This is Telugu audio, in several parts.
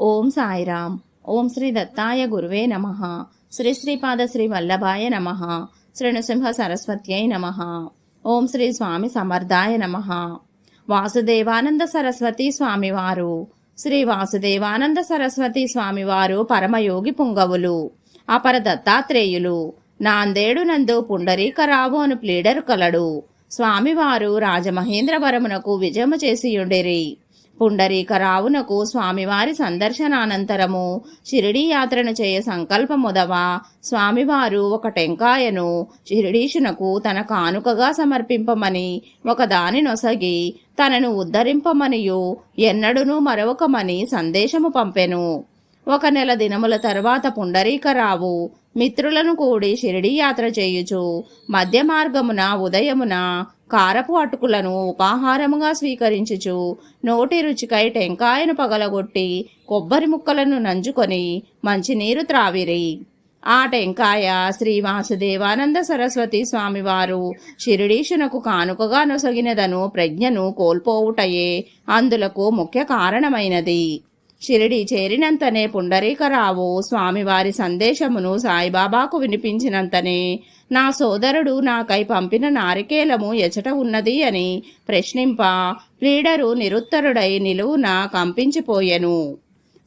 ఓం సాయిరామ్. ఓం శ్రీ దత్తాయ గురువే నమ. శ్రీ శ్రీపాద శ్రీ వల్లభాయ నమ. శ్రీ నృసింహ సరస్వత్యై నమ. ఓం శ్రీ స్వామి సమర్థాయ నమ. వాసుదేవానంద సరస్వతి స్వామివారు. శ్రీ వాసుదేవానంద సరస్వతి స్వామివారు పరమయోగి పుంగవులు అపర దత్తాత్రేయులు నాందేడు నందు పుండరీకరావు అను ప్లీడరు కలడు. స్వామివారు రాజమహేంద్రవరమునకు విజయము చేసియుండిరి. పుండరీకరావునకు స్వామివారి సందర్శనానంతరము షిరిడీ యాత్రను చేయ సంకల్పముదవ. స్వామివారు ఒక టెంకాయను షిరిడీషునకు తన కానుకగా సమర్పింపమని ఒకదానినొసగి నొసగి తనను ఉద్ధరింపమనియు ఎన్నడునూ మరొకమని సందేశము పంపెను. ఒక నెల దినముల తర్వాత పుండరీకరావు మిత్రులను కూడి షిరిడీ యాత్ర చేయుచు మధ్య మార్గమున ఉదయమున కారపు అటుకులను ఉపాహారముగా స్వీకరించుచు నోటి రుచికై టెంకాయను పగలగొట్టి కొబ్బరి ముక్కలను నంజుకొని మంచినీరు త్రావిరి. ఆ టెంకాయ శ్రీ వాసుదేవానంద సరస్వతి స్వామివారు షిరిడీషునకు కానుకగా నొసగినదను ప్రజ్ఞను కోల్పోవుటయే అందులకు ముఖ్య కారణమైనది. షిరిడి చేరినంతనే పుండరీకరావు స్వామివారి సందేశమును సాయిబాబాకు వినిపించినంతనే నా సోదరుడు నాకై పంపిన నారికేలము ఎచట ఉన్నది అని ప్రశ్నింప ప్లీడరు నిరుత్తరుడై నిలువున కంపించిపోయెను.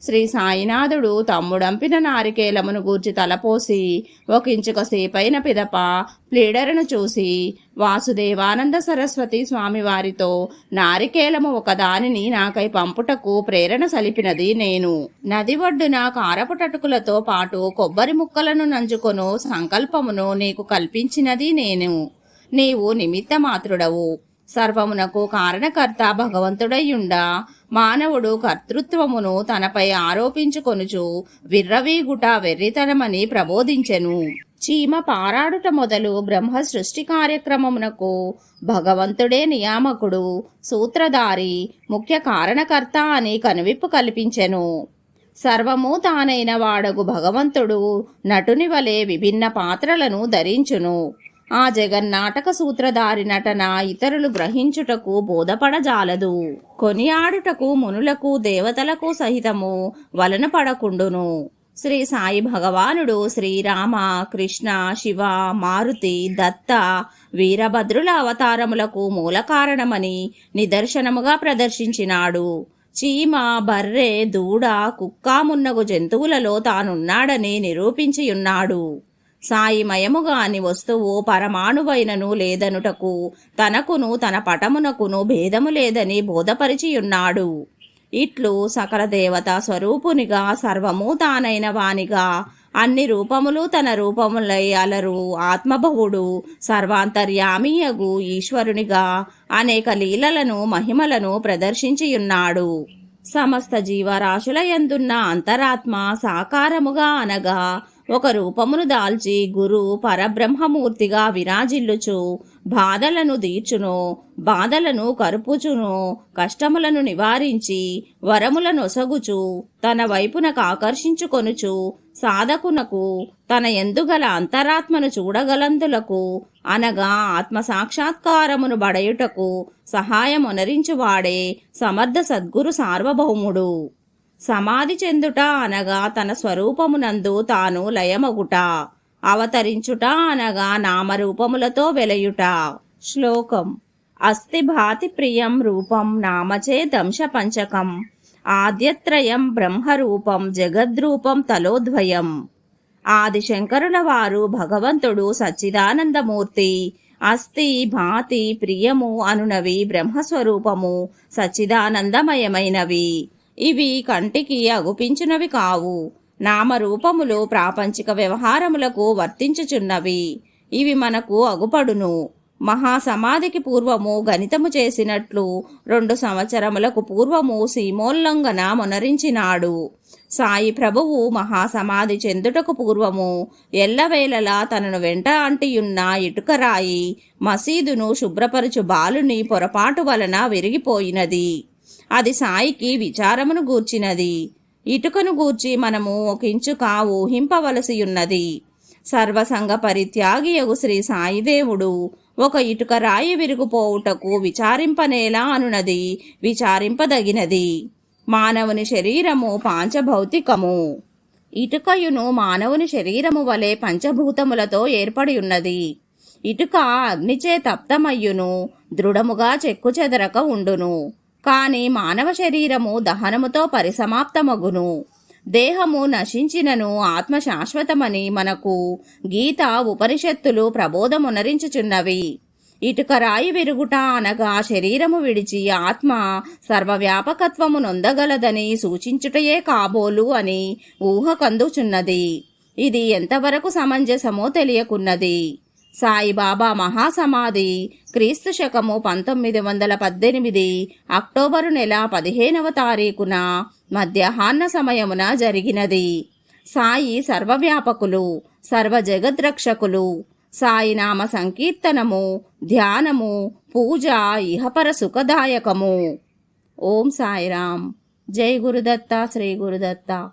శ్రీ సాయినాథుడు తమ్ముడంపిన నారికేలమును గూర్చి తలపోసి ఒకించుక సేపైన పిదప ప్లీడరును చూసి వాసుదేవానంద సరస్వతి స్వామివారితో నారికేలము ఒకదానిని నాకై పంపుటకు ప్రేరణ సలిపినది నేను. నది ఒడ్డున కారపుటటుకులతో పాటు కొబ్బరి ముక్కలను నంజుకొను సంకల్పమును నీకు కల్పించినది నేను. నీవు నిమిత్త మాత్రుడవు సర్వమునకు కారణకర్త భగవంతుడయ్యుండా. మానవుడు కర్తృత్వమును తనపై ఆరోపించుకొనుచు విర్రవీగుట వెర్రితనమని ప్రబోధించెను. చీమ పారాడుట మొదలు బ్రహ్మ సృష్టి కార్యక్రమమునకు భగవంతుడే నియామకుడు సూత్రధారి ముఖ్య కారణకర్త అని కనువిప్పు కల్పించెను. సర్వము తానైన వాడగు భగవంతుడు నటుని వలె విభిన్న పాత్రలను ధరించును. ఆ జగన్నాటక సూత్రధారి నటన ఇతరులు గ్రహించుటకు బోధపడజాలదు. కొనియాడుటకు మునులకు దేవతలకు సహితము వలన పడకుండును. శ్రీ సాయి భగవానుడు శ్రీరామ కృష్ణ శివ మారుతి దత్త వీరభద్రుల అవతారములకు మూల కారణమని నిదర్శనముగా ప్రదర్శించినాడు. చీమ బర్రె దూడ కుక్క మున్నగు జంతువులలో తానున్నాడని నిరూపించియున్నాడు. సాయిమయముగాని వస్తువు పరమాణువైనను లేదనుటకు తనకును తన పటమునకును భేదము లేదని బోధపరిచియున్నాడు. ఇట్లు సకల దేవతా స్వరూపునిగా సర్వము తానైన వానిగా అన్ని రూపములు తన రూపములై అలరు ఆత్మభవుడు సర్వాంతర్యామీయగు ఈశ్వరునిగా అనేక లీలలను మహిమలను ప్రదర్శించియున్నాడు. సమస్త జీవరాశుల యందున్న అంతరాత్మ సాకారముగా అనగా ఒక రూపమును దాల్చి గురు పరబ్రహ్మమూర్తిగా విరాజిల్లుచు బాధలను దీర్చును బాధలను కరుపుచును కష్టములను నివారించి వరములను ఒసగుచు తన వైపునకు ఆకర్షించుకొనుచు సాధకునకు తన ఎందుగల అంతరాత్మను చూడగలందులకు అనగా ఆత్మ సాక్షాత్కారమును బడయుటకు సహాయమునరించువాడే సమర్థ సద్గురు సార్వభౌముడు. సమాధి చెందుట అనగా తన స్వరూపమునందు తాను లయమగుట. అవతరించుట అనగా నామరూపములతో వెలయుట. శ్లోకం. అస్తి భాతి ప్రియం రూపం నామచే దంశపంచకం. ఆద్యత్రయం బ్రహ్మరూపం జగద్రూపం తలోద్వయం. ఆదిశంకరుల వారు భగవంతుడు సచ్చిదానందమూర్తి. అస్థి భాతి ప్రియము అనునవి బ్రహ్మస్వరూపము సచ్చిదానందమయమైనవి. ఇవి కంటికి అగుపించినవి కావు. నామరూపములు ప్రాపంచిక వ్యవహారములకు వర్తించుచున్నవి. ఇవి మనకు అగుపడును. మహాసమాధికి పూర్వము గణితము చేసినట్లు రెండు సంవత్సరములకు పూర్వము సీమోల్లంఘన మొనరించినాడు. సాయి ప్రభువు మహాసమాధి చెందుటకు పూర్వము ఎల్లవేళలా తనను వెంట అంటియున్న ఇటుకరాయి మసీదును శుభ్రపరచు బాలుని పొరపాటు వలన విరిగిపోయినది. అది సాయికి విచారమును గూర్చినది. ఇటుకను గూర్చి మనము ఒక ఇంచుక ఊహింపవలసి ఉన్నది సర్వసంగ పరిత్యాగియగు శ్రీ సాయిదేవుడు ఒక ఇటుక రాయి విరిగిపోవుటకు విచారింపనేలా అనునది విచారింపదగినది. మానవుని శరీరము పాంచభౌతికము. ఇటుకయును మానవుని శరీరము వలె పంచభూతములతో ఏర్పడి ఉన్నది ఇటుక అగ్నిచే తప్తమయ్యును దృఢముగా చెక్కుచెదరక ఉండును. కాని మానవ శరీరము దహనముతో పరిసమాప్తమగును. దేహము నశించినను ఆత్మ శాశ్వతమని మనకు గీత ఉపనిషత్తులు ప్రబోధమునరించుచున్నవి. ఇటుక రాయి విరుగుట అనగా శరీరము విడిచి ఆత్మ సర్వవ్యాపకత్వము నొందగలదని సూచించుటయే కాబోలు అని ఊహకందుచున్నది. ఇది ఎంతవరకు సమంజసమో తెలియకున్నది. సాయిబాబా మహాసమాధి క్రీస్తు శకము పంతొమ్మిది వందల పద్దెనిమిది అక్టోబరు నెల పదిహేనవ తారీఖున మధ్యాహ్న సమయమున జరిగినది. సాయి సర్వవ్యాపకులు సర్వ జగద్రక్షకులు సాయినామ సంకీర్తనము ధ్యానము పూజ ఇహపర సుఖదాయకము. ఓం సాయిరాం జై గురుదత్త శ్రీ గురుదత్త.